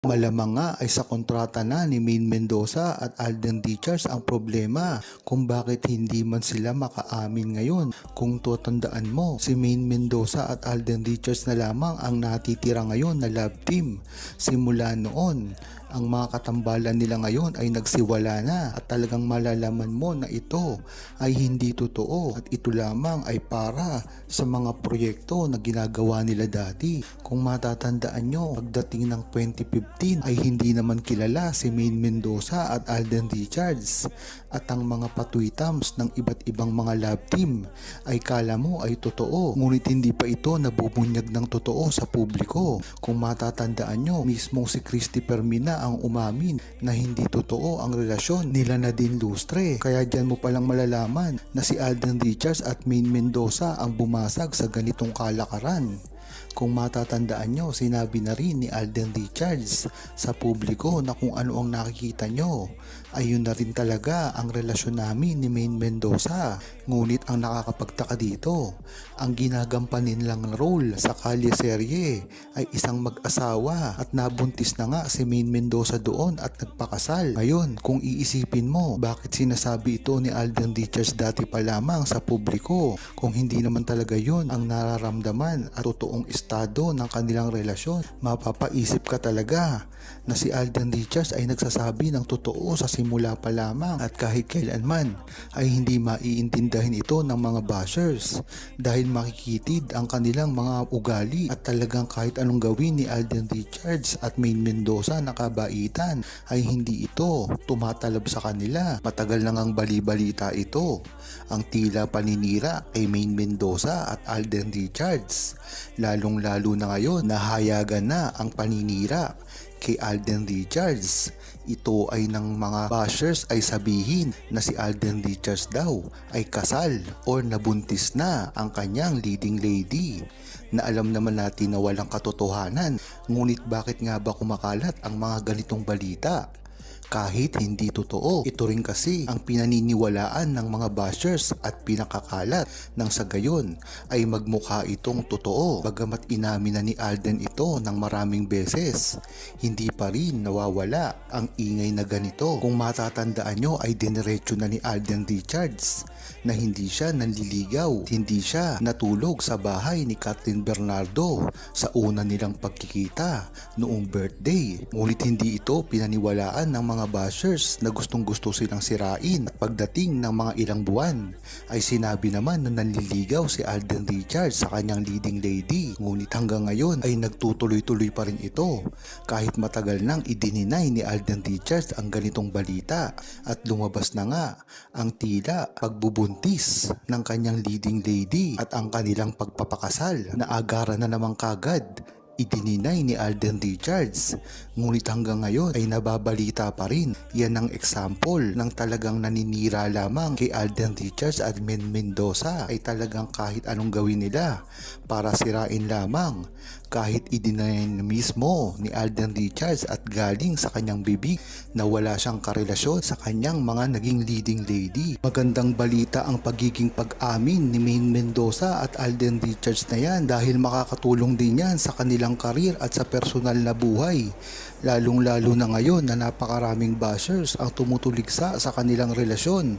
Malamang nga ay sa kontrata na ni Main Mendoza at Alden Richards ang problema kung bakit hindi man sila makaamin ngayon. Kung tutandaan mo, si Main Mendoza at Alden Richards na lamang ang natitira ngayon na love team. Simula noon, ang mga katambalan nila ngayon ay nagsiwala na at talagang malalaman mo na ito ay hindi totoo at ito lamang ay para sa mga proyekto na ginagawa nila dati. Kung matatandaan nyo, pagdating ng 2015 ay hindi naman kilala si Main Mendoza at Alden Richards at ang mga patwitams ng iba't ibang mga love team ay kala mo ay totoo ngunit hindi pa ito nabubunyag ng totoo sa publiko. Kung matatandaan nyo, mismong si Christopher Mina ang umamin na hindi totoo ang relasyon nila Nadine Lustre. Kaya dyan mo palang malalaman na si Alden Richards at Main Mendoza ang bumasag sa ganitong kalakaran. Kung matatandaan nyo, sinabi na rin ni Alden Richards sa publiko na kung ano ang nakikita nyo, ay yun na rin talaga ang relasyon namin ni Main Mendoza. Ngunit ang nakakapagtaka dito, ang ginagampanin lang role sa kalye serye ay isang mag-asawa at nabuntis na nga si Main Mendoza doon at nagpakasal. Ngayon, kung iisipin mo, bakit sinasabi ito ni Alden Richards dati pa lamang sa publiko kung hindi naman talaga yon ang nararamdaman at totoong estado ng kanilang relasyon, mapapaisip ka talaga na si Alden Richards ay nagsasabi ng totoo sa simula pa lamang at kahit kailanman ay hindi maiintindihan ito ng mga bashers dahil makikitid ang kanilang mga ugali at talagang kahit anong gawin ni Alden Richards at Main Mendoza na kabaitan ay hindi ito tumatalab sa kanila. Matagal nang ang bali-balita ito. Ang tila paninira kay Main Mendoza at Alden Richards. Lalong-lalo na ngayon nahayagan na ang paninira kay Alden Richards. Ito ay ng mga bashers ay sabihin na si Alden Richards daw ay kasal or nabuntis na ang kanyang leading lady na alam naman natin na walang katotohanan ngunit bakit nga ba kumakalat ang mga ganitong balita? Kahit hindi totoo. Ito rin kasi ang pinaniniwalaan ng mga bashers at pinakakalat nang sa gayon ay magmukha itong totoo. Bagamat inamin na ni Alden ito ng maraming beses, hindi pa rin nawawala ang ingay na ganito. Kung matatandaan nyo ay diniretso na ni Alden Richards na hindi siya nanliligaw, hindi siya natulog sa bahay ni Kathleen Bernardo sa una nilang pagkikita noong birthday. Ngunit hindi ito pinaniwalaan ng mga bashers na gustong gusto silang sirain at pagdating ng mga ilang buwan ay sinabi naman na nanliligaw si Alden Richards sa kanyang leading lady. Ngunit hanggang ngayon ay nagtutuloy-tuloy pa rin ito kahit matagal nang idininay ni Alden Richards ang ganitong balita at lumabas na nga ang tila pagbubuntis ng kanyang leading lady at ang kanilang pagpapakasal na agara na namang kagad idininay ni Alden Richards. Ngunit hanggang ngayon ay nababalita pa rin. Yan ang example ng talagang naninira lamang kay Alden Richards at Men Mendoza ay talagang kahit anong gawin nila para sirain lamang kahit idinay mismo ni Alden Richards at galing sa kanyang bibig na wala siyang karelasyon sa kanyang mga naging leading lady. Magandang balita ang pagiging pag-amin ni Main Mendoza at Alden Richards na yan dahil makakatulong din yan sa kanilang karir at sa personal na buhay. Lalong lalo na ngayon na napakaraming bashers ang tumutuligsa sa kanilang relasyon.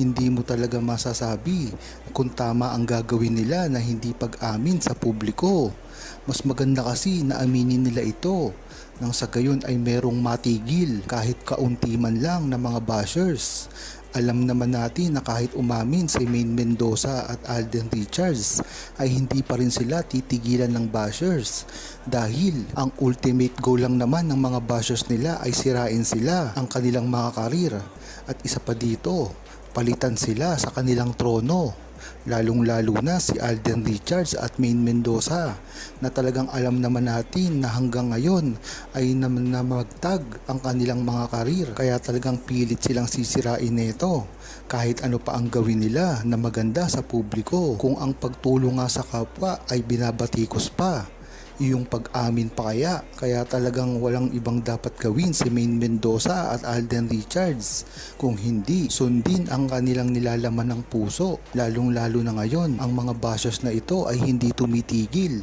Hindi mo talaga masasabi kung tama ang gagawin nila na hindi pag-amin sa publiko. Mas maganda kasi na aminin nila ito nang sa gayon ay merong matigil kahit kaunti man lang ng mga bashers. Alam naman natin na kahit umamin si Main Mendoza at Alden Richards ay hindi pa rin sila titigilan ng bashers. Dahil ang ultimate goal lang naman ng mga bashers nila ay sirain sila ang kanilang mga karir. At isa pa dito palitan sila sa kanilang trono lalong-lalo na si Alden Richards at Main Mendoza na talagang alam naman natin na hanggang ngayon ay naman na magtag ang kanilang mga karir. Kaya talagang pilit silang sisirain nito kahit ano pa ang gawin nila na maganda sa publiko. Kung ang pagtulong nga sa kapwa ay binabatikos pa yung pag-amin pa kaya kaya talagang walang ibang dapat gawin si Main Mendoza at Alden Richards kung hindi sundin ang kanilang nilalaman ng puso lalong lalo na ngayon ang mga bashers na ito ay hindi tumitigil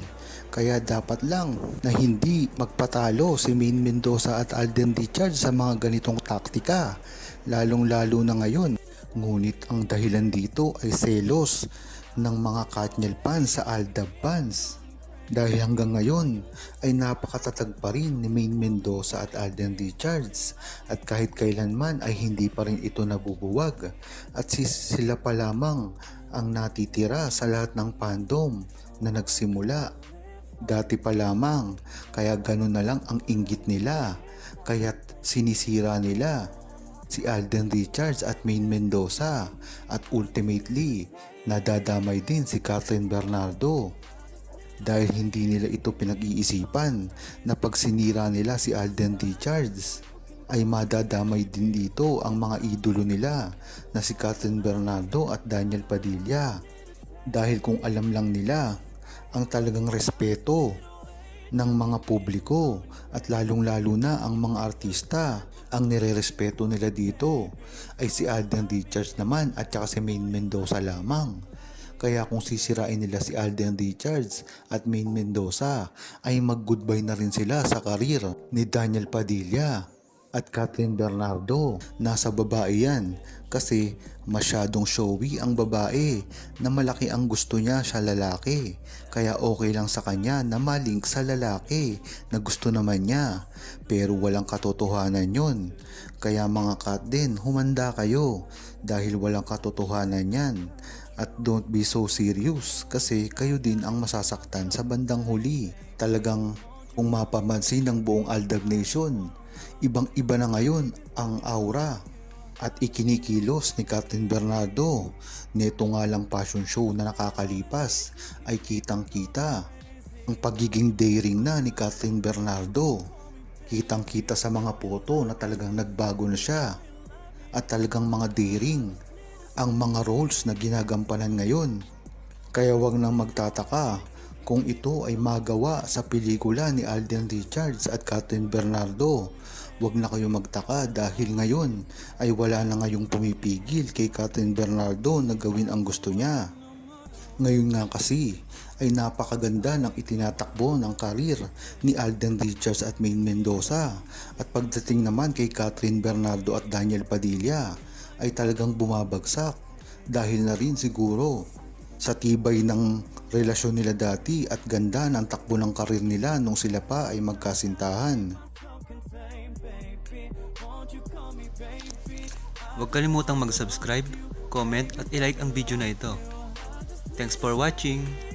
Kaya dapat lang na hindi magpatalo si Main Mendoza at Alden Richards sa mga ganitong taktika, lalong-lalo na ngayon. Ngunit ang dahilan dito ay selos ng mga Katniel fans sa Aldab fans. Dahil hanggang ngayon ay napakatatag pa rin ni Main Mendoza at Alden Richards. At kahit kailanman ay hindi pa rin ito nabubuwag. At si sila pa lamang ang natitira sa lahat ng fandom na nagsimula. Dati pa lamang kaya ganun na lang ang inggit nila. Kaya't sinisira nila si Alden Richards at Main Mendoza. At ultimately nadadamay din si Catherine Bernardo dahil hindi nila ito pinag-iisipan na pag sinira nila si Alden Richards ay madadamay din dito ang mga idolo nila na si Catherine Bernardo at Daniel Padilla dahil kung alam lang nila ang talagang respeto ng mga publiko at lalong-lalo na ang mga artista ang nirerespeto nila dito ay si Alden Richards naman at saka si Main Mendoza lamang. Kaya kung sisirain nila si Alden Richards at Main Mendoza ay mag-goodbye na rin sila sa karir ni Daniel Padilla at Catherine Bernardo. Nasa babae yan kasi masyadong showy ang babae na malaki ang gusto niya sa lalaki. Kaya okay lang sa kanya na malink sa lalaki na gusto naman niya. Pero walang katotohanan yon. Kaya mga kat din, humanda kayo dahil walang katotohanan yan. At don't be so serious kasi kayo din ang masasaktan sa bandang huli. Talagang kung mapamansin ng buong Aldab Nation, ibang iba na ngayon ang aura at ikinikilos ni Captain Bernardo. Neto nga lang fashion show na nakakalipas ay kitang kita ang pagiging daring na ni Catherine Bernardo. Kitang kita sa mga foto na talagang nagbago na siya at talagang mga daring ang mga roles na ginagampanan ngayon. Kaya wag nang magtataka kung ito ay magawa sa pelikula ni Alden Richards at Catherine Bernardo. Huwag na kayo magtaka dahil ngayon ay wala na ngayong pumipigil kay Catherine Bernardo na gawin ang gusto niya. Ngayon nga kasi ay napakaganda ng itinatakbo ng karir ni Alden Richards at Main Mendoza at pagdating naman kay Catherine Bernardo at Daniel Padilla ay talagang bumabagsak dahil na rin siguro sa tibay ng relasyon nila dati at ganda ng takbo ng karir nila nung sila pa ay magkasintahan. Huwag kalimutang mag-subscribe, comment at ilike ang video na ito. Thanks for watching!